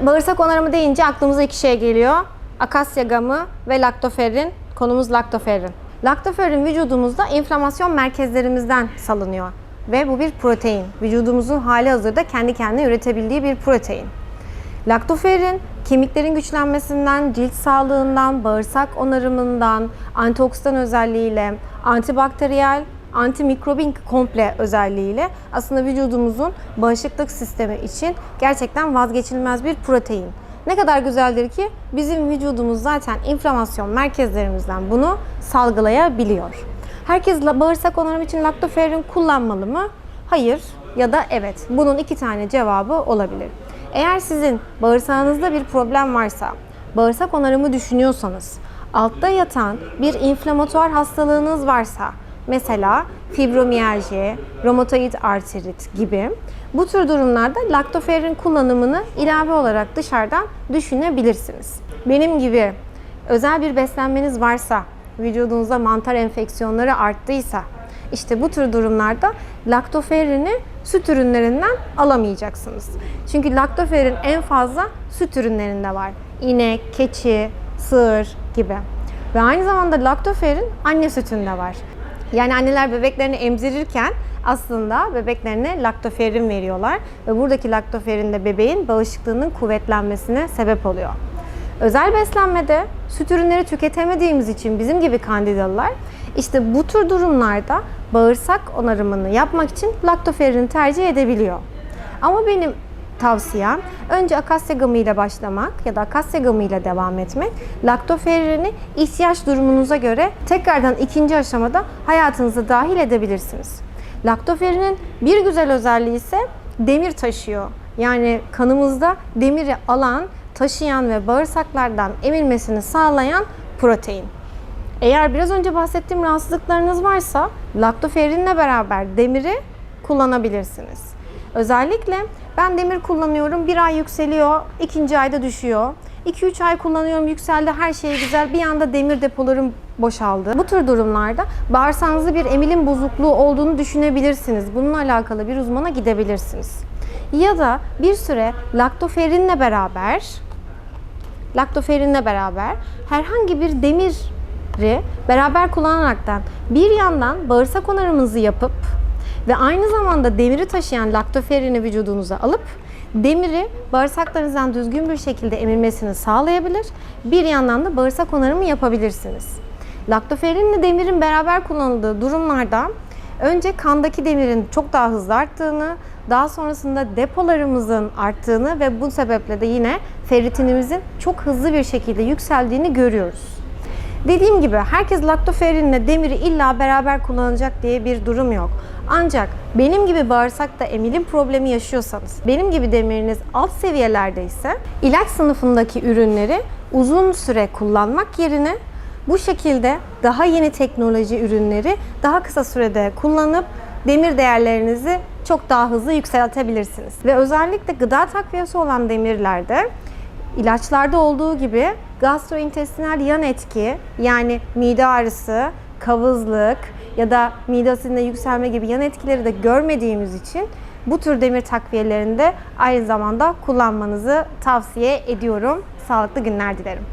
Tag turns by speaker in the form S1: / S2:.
S1: Bağırsak onarımı deyince aklımıza iki şey geliyor. Akasya gamı ve laktoferin. Konumuz laktoferin. Laktoferin vücudumuzda inflamasyon merkezlerimizden salınıyor. Ve bu bir protein. Vücudumuzun hali hazırda kendi kendine üretebildiği bir protein. Laktoferin kemiklerin güçlenmesinden, cilt sağlığından, bağırsak onarımından, antioksidan özelliğiyle, antibakteriyel, antimikrobik komple özelliğiyle aslında vücudumuzun bağışıklık sistemi için gerçekten vazgeçilmez bir protein. Ne kadar güzeldir ki bizim vücudumuz zaten inflamasyon merkezlerimizden bunu salgılayabiliyor. Herkes bağırsak onarım için laktoferin kullanmalı mı? Hayır ya da evet. Bunun iki tane cevabı olabilir. Eğer sizin bağırsağınızda bir problem varsa, bağırsak onarımı düşünüyorsanız, altta yatan bir inflamatuar hastalığınız varsa, mesela fibromiyalji, romatoid artrit gibi bu tür durumlarda laktoferin kullanımını ilave olarak dışarıdan düşünebilirsiniz. Benim gibi özel bir beslenmeniz varsa, vücudunuzda mantar enfeksiyonları arttıysa, işte bu tür durumlarda laktoferini süt ürünlerinden alamayacaksınız. Çünkü laktoferin en fazla süt ürünlerinde var. İnek, keçi, sığır gibi. Ve aynı zamanda laktoferin anne sütünde var. Yani anneler bebeklerini emzirirken aslında bebeklerine laktoferin veriyorlar ve buradaki laktoferin de bebeğin bağışıklığının kuvvetlenmesine sebep oluyor. Özel beslenmede süt ürünleri tüketemediğimiz için bizim gibi kandidalılar işte bu tür durumlarda bağırsak onarımını yapmak için laktoferini tercih edebiliyor. Ama benim tavsiyem önce akasya gamı ile başlamak ya da akasya gamı ile devam etmek. Laktoferini ihtiyaç durumunuza göre tekrardan ikinci aşamada hayatınıza dahil edebilirsiniz. Laktoferinin bir güzel özelliği ise demir taşıyor. Yani kanımızda demiri alan, taşıyan ve bağırsaklardan emilmesini sağlayan protein. Eğer biraz önce bahsettiğim rahatsızlıklarınız varsa laktoferinle beraber demiri kullanabilirsiniz. Özellikle ben demir kullanıyorum, bir ay yükseliyor, ikinci ayda düşüyor. 2-3 ay kullanıyorum, yükseldi, her şey güzel. Bir anda demir depolarım boşaldı. Bu tür durumlarda bağırsağınızda bir emilim bozukluğu olduğunu düşünebilirsiniz. Bununla alakalı bir uzmana gidebilirsiniz. Ya da bir süre laktoferinle beraber laktoferinle beraber herhangi bir demiri beraber kullanaraktan bir yandan bağırsak onarımınızı yapıp ve aynı zamanda demiri taşıyan laktoferini vücudunuza alıp demiri bağırsaklarınızdan düzgün bir şekilde emilmesini sağlayabilir. Bir yandan da bağırsak onarımı yapabilirsiniz. Laktoferinle demirin beraber kullanıldığı durumlarda önce kandaki demirin çok daha hızlı arttığını, daha sonrasında depolarımızın arttığını ve bu sebeple de yine ferritinimizin çok hızlı bir şekilde yükseldiğini görüyoruz. Dediğim gibi herkes laktoferinle demiri illa beraber kullanacak diye bir durum yok. Ancak benim gibi bağırsakta emilim problemi yaşıyorsanız, benim gibi demiriniz alt seviyelerde ise ilaç sınıfındaki ürünleri uzun süre kullanmak yerine bu şekilde daha yeni teknoloji ürünleri daha kısa sürede kullanıp demir değerlerinizi çok daha hızlı yükseltebilirsiniz. Ve özellikle gıda takviyesi olan demirlerde ilaçlarda olduğu gibi gastrointestinal yan etki yani mide ağrısı, kavızlık ya da mide asidinde yükselme gibi yan etkileri de görmediğimiz için bu tür demir takviyelerinde aynı zamanda kullanmanızı tavsiye ediyorum. Sağlıklı günler dilerim.